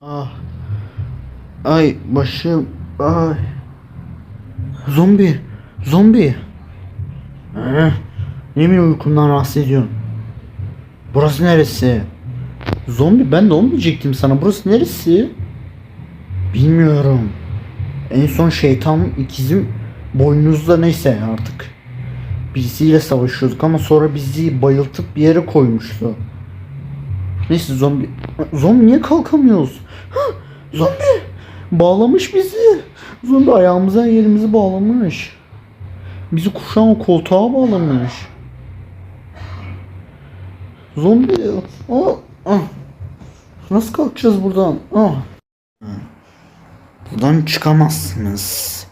Ah. Ay başım. Ay. Zombi. Zombi. Eh, Niye beni uykumdan rahatsız ediyorsun? Burası neresi? Zombi ben de onu diyecektim sana. Burası neresi? Bilmiyorum. En son şeytan ikizim boynuzda neyse artık. Birisiyle savaşıyorduk ama sonra bizi bayıltıp bir yere koymuştu. Neyse zombi. Zombi niye kalkamıyoruz? Hah, zombi. Bağlamış bizi. Zombi ayağımıza yerimizi bağlamış. Bizi kuşağın koltuğa bağlamış. Zombi. Aa, ah. Nasıl kalkacağız buradan? Ah. Buradan çıkamazsınız.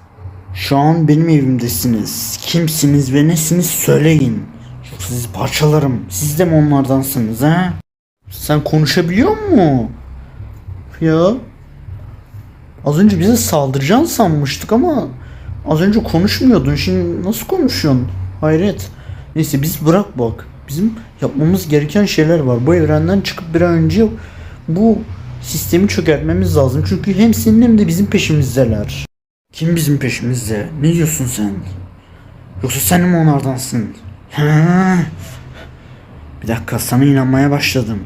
Şu an benim evimdesiniz. Kimsiniz ve nesiniz söyleyin. Sizi parçalarım. Siz de mi onlardansınız ha? Sen konuşabiliyor mu? Ya. Az önce bize saldıracaksın sanmıştık ama az önce konuşmuyordun. Şimdi nasıl konuşuyorsun? Hayret. Neyse biz bırak bak. Bizim yapmamız gereken şeyler var. Bu evrenden çıkıp bir an önce bu sistemi çökertmemiz lazım. Çünkü hem senin hem de bizim peşimizdeler. Kim bizim peşimizde? Ne diyorsun sen? Yoksa sen mi onlardansın? Ha? Bir dakika sana inanmaya başladım.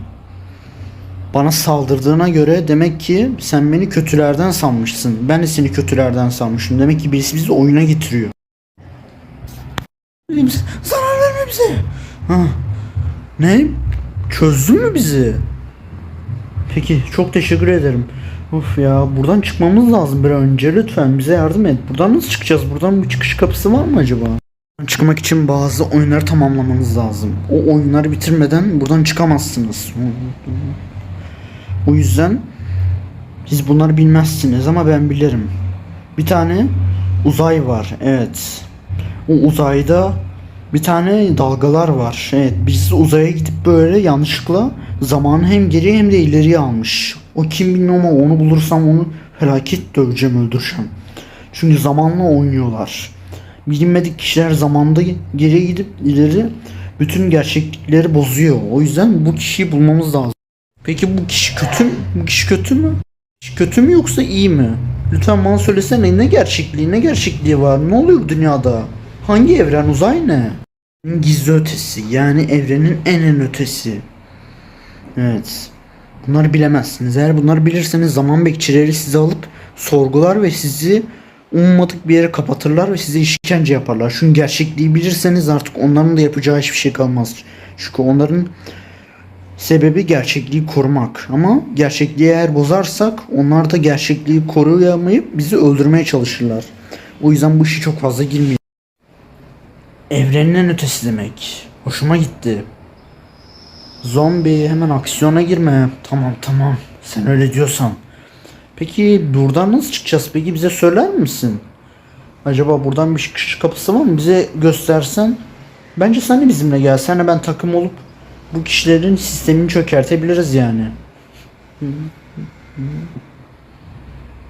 Bana saldırdığına göre demek ki sen beni kötülerden sanmışsın. Ben de seni kötülerden sanmışım. Demek ki birisi bizi oyuna getiriyor. Zarar verme bize. Ha. Ne? Çözdün mü bizi? Peki çok teşekkür ederim. Of ya buradan çıkmamız lazım bir önce lütfen bize yardım et. Buradan nasıl çıkacağız? Buradan bir çıkış kapısı var mı acaba? Çıkmak için bazı oyunları tamamlamanız lazım. O oyunları bitirmeden buradan çıkamazsınız. O yüzden siz bunları bilmezsiniz ama ben bilirim. Bir tane uzay var. Evet. O uzayda bir tane dalgalar var. Evet biz uzaya gidip böyle yanlışlıkla zamanı hem geriye hem de ileriye almış. O kim bilmiyorum ama onu bulursam onu felaket döveceğim öldüreceğim. Çünkü zamanla oynuyorlar. Bilinmedik kişiler zamanda geriye gidip ileri bütün gerçeklikleri bozuyor. O yüzden bu kişiyi bulmamız lazım. Peki bu kişi kötü mü? Bu kişi kötü mü? Kişi kötü mü yoksa iyi mi? Lütfen bana söylesene ne gerçekliği ne gerçekliği var? Ne oluyor bu dünyada? Hangi evren uzay ne? Gizli ötesi yani evrenin en en ötesi. Evet. Bunları bilemezsiniz. Eğer bunları bilirseniz zaman bekçileri sizi alıp sorgular ve sizi ummadık bir yere kapatırlar ve size işkence yaparlar. Çünkü gerçekliği bilirseniz artık onların da yapacağı hiçbir şey kalmaz. Çünkü onların sebebi gerçekliği korumak. Ama gerçekliği eğer bozarsak onlar da gerçekliği koruyamayıp bizi öldürmeye çalışırlar. O yüzden bu işi çok fazla girmeyin. Evrenin en ötesi demek. Hoşuma gitti. Zombi hemen aksiyona girme. Tamam tamam. Sen öyle diyorsan. Peki buradan nasıl çıkacağız? Peki bize söyler misin? Acaba buradan bir çıkış kapısı var mı? Bize göstersen. Bence sen de bizimle gel. Senle ben takım olup bu kişilerin sistemini çökertebiliriz yani.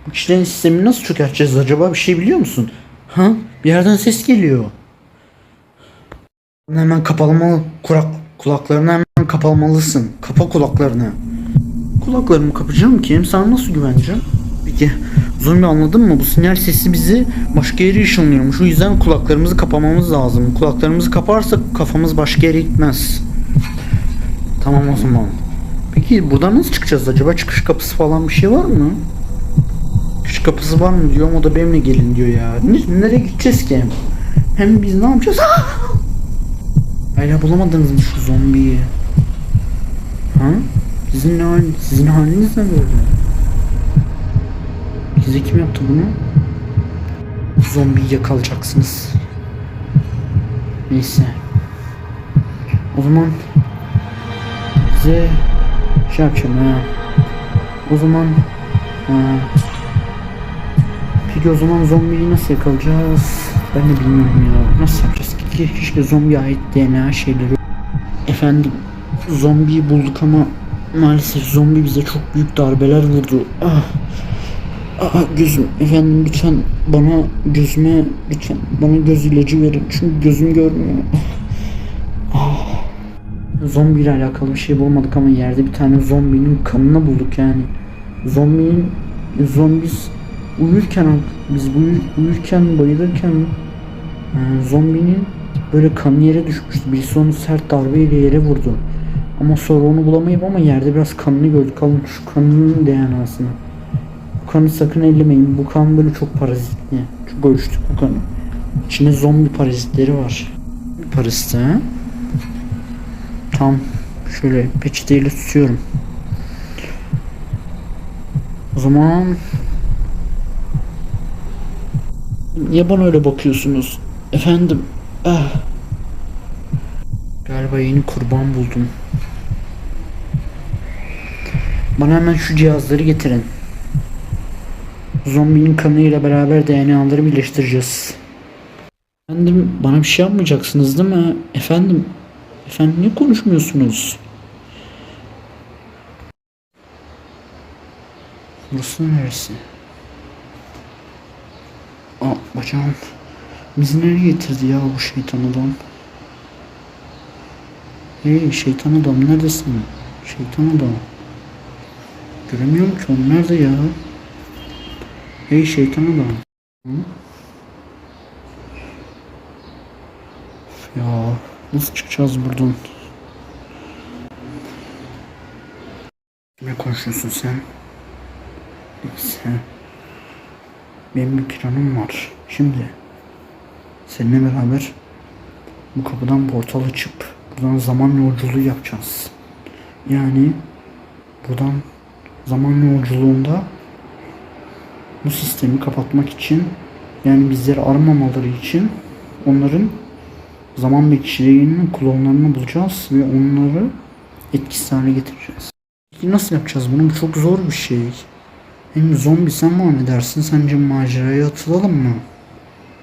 Bu kişilerin sistemini nasıl çökerteceğiz acaba? Bir şey biliyor musun? Ha? Bir yerden ses geliyor. Hemen kapalamalı kulak kulaklarını hemen kapalmalısın. Kapa kulaklarını. Kulaklarımı kapayacağım ki hem sana nasıl güveneceğim? Peki zombi anladın mı? Bu sinyal sesi bizi başka yere ışınlıyormuş. O yüzden kulaklarımızı kapamamız lazım. Kulaklarımızı kaparsak kafamız başka yere gitmez. Tamam o zaman. Peki buradan nasıl çıkacağız acaba? Çıkış kapısı falan bir şey var mı? Çıkış kapısı var mı diyorum o da benimle gelin diyor ya. Ne- nereye gideceğiz ki? Hem biz ne yapacağız? Hala bulamadınız mı şu zombiyi? Ha? Sizin ne hal, sizin haliniz ne böyle? Size kim yaptı bunu? Zombiyi yakalayacaksınız. Neyse. O zaman size şey yapacağım ha. O zaman ha. Peki o zaman zombiyi nasıl yakalayacağız? Ben de bilmiyorum ya. Nasıl yapacağız? Keşke, keşke zombiye ait DNA şeyleri. Efendim zombiyi bulduk ama maalesef zombi bize çok büyük darbeler vurdu. Ah. Ah gözüm efendim lütfen bana gözüme lütfen bana göz ilacı verin çünkü gözüm görmüyor. Ah. Zombiyle alakalı bir şey bulmadık ama yerde bir tane zombinin kanını bulduk yani. zombinin zombis uyurken biz uyu- uyurken bayılırken e, zombinin böyle kanı yere düşmüştü. Birisi onu sert darbeyle yere vurdu. Ama sonra onu bulamayıp ama yerde biraz kanını gördük. Alın şu kanının DNA'sını. Bu kanı sakın ellemeyin. Bu kan böyle çok parazitli. Çok ölçtük bu kanı. İçinde zombi parazitleri var. Parazit ha? Tam şöyle peçeteyle tutuyorum. O zaman Niye bana öyle bakıyorsunuz? Efendim. Ah. Galiba yeni kurban buldum. Bana hemen şu cihazları getirin. Zombinin kanıyla beraber DNA'ları birleştireceğiz. Efendim bana bir şey yapmayacaksınız değil mi? Efendim. Efendim niye konuşmuyorsunuz? Burası neresi? Aa bacağım. Bizi nereye getirdi ya bu şeytan adam? Hey şeytan adam neredesin? Şeytan adam. Göremiyorum ki onu nerede ya? Hey şeytan adam. Hı? Ya nasıl çıkacağız buradan? Ne konuşuyorsun sen? Neyse. Benim bir planım var. Şimdi seninle beraber bu kapıdan portal açıp buradan zaman yolculuğu yapacağız. Yani buradan zaman yolculuğunda bu sistemi kapatmak için yani bizleri aramamaları için onların zaman bekçilerinin klonlarını bulacağız ve onları etkisiz hale getireceğiz. Peki nasıl yapacağız bunu? Bu çok zor bir şey. Hem zombi sen mi dersin? Sence maceraya atılalım mı?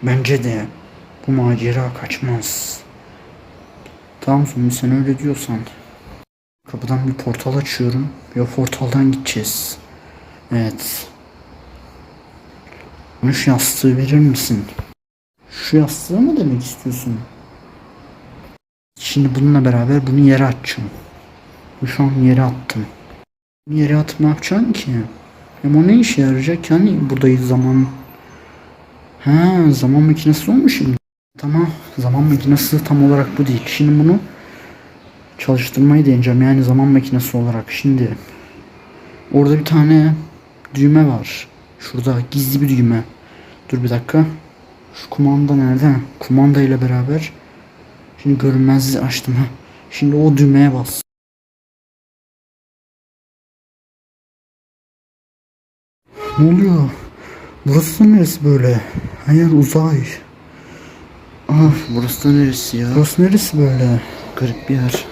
Bence de. Bu macera kaçmaz. Tamam zombi sen öyle diyorsan. Kapıdan bir portal açıyorum. Ve o portaldan gideceğiz. Evet. Bana şu yastığı verir misin? Şu yastığı mı demek istiyorsun? Şimdi bununla beraber bunu yere atacağım. Bu şu an yere attım. Yere atıp ne yapacaksın ki? O ne işe yarayacak? Yani buradayız zaman. Ha zaman makinesi olmuş şimdi. Tamam zaman makinesi tam olarak bu değil. Şimdi bunu çalıştırmayı deneyeceğim. Yani zaman makinesi olarak. Şimdi orada bir tane düğme var. Şurada gizli bir düğme. Dur bir dakika. Şu kumanda nerede? Kumanda ile beraber. Şimdi görünmezliği açtım. Ha. Şimdi o düğmeye bas. Ne oluyor? Burası neresi böyle? Hayır uzay. Ah burası da neresi ya? Burası neresi böyle? Garip bir yer.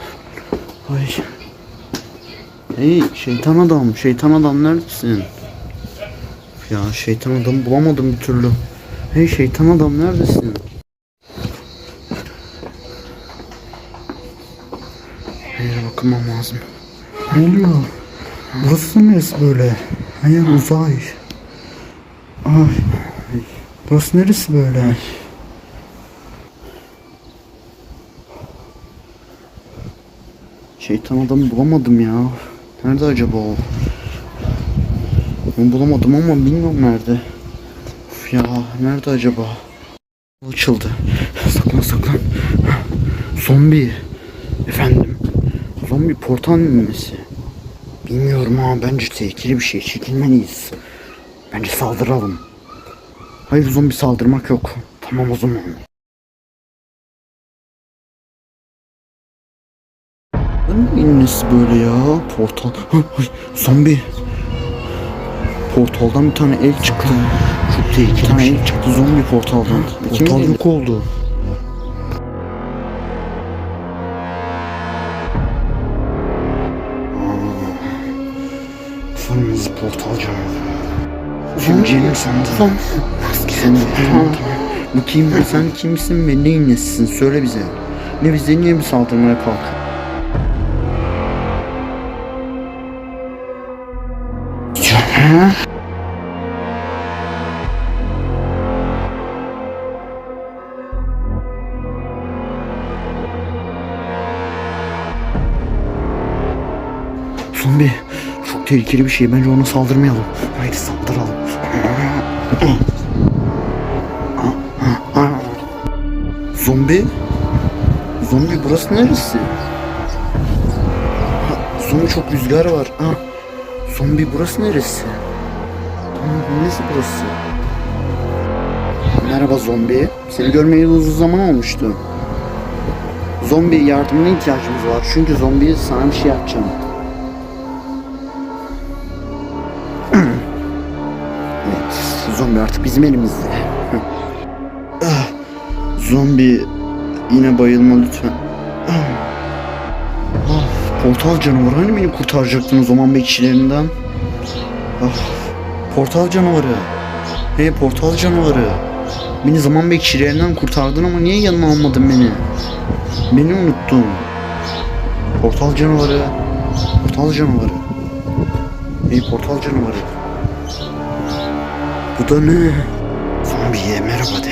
Ay. Hey şeytan adam, şeytan adam neredesin? Ya şeytan adamı bulamadım bir türlü. Hey şeytan adam neredesin? Hayır bakmam lazım. Ne oluyor? Burası neresi böyle? Hayır uzay. Ay. Burası neresi böyle? Şeytan adamı bulamadım ya. Nerede acaba o? Ben bulamadım ama bilmiyorum nerede. Of ya nerede acaba? Açıldı. Saklan saklan. Zombi. Efendim. Zombi portal inmesi. Bilmiyorum ama bence tehlikeli bir şey. Çekilmeliyiz. Bence saldıralım. Hayır zombi saldırmak yok. Tamam o zaman. Nesi böyle ya? Portal. Zombi. Portaldan bir tane el çıktı. Çok tehlikeli bir tane el çıktı zombi portaldan. Portal yok oldu. Sanırız portalcı. Şimdi sandım. Sen tamam tamam. Bu kim? Sen kimsin ve neyin nesisin? Söyle bize. Ne bize niye mi saldırmaya kalk? Ha? Zombi çok tehlikeli bir şey. Bence ona saldırmayalım. Haydi saldıralım. Zombi? Zombi burası neresi? Ha, zombi çok rüzgar var. Ha. Zombi burası neresi? Neresi burası? Merhaba zombi. Seni görmeyeli uzun zaman olmuştu. Zombi yardımına ihtiyacımız var. Çünkü zombi sana bir şey yapacağım. Zombi artık bizim elimizde. Zombi yine bayılma lütfen. Ah, portal canavarı hani beni kurtaracaktın o zaman bekçilerinden? Ah, portal canavarı. Hey portal canavarı. Beni zaman bekçilerinden kurtardın ama niye yanına almadın beni? Beni unuttun. Portal canavarı. Portal canavarı. Hey portal canavarı. Bu da ne? Zombiye merhaba de.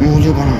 ne oluyor bana?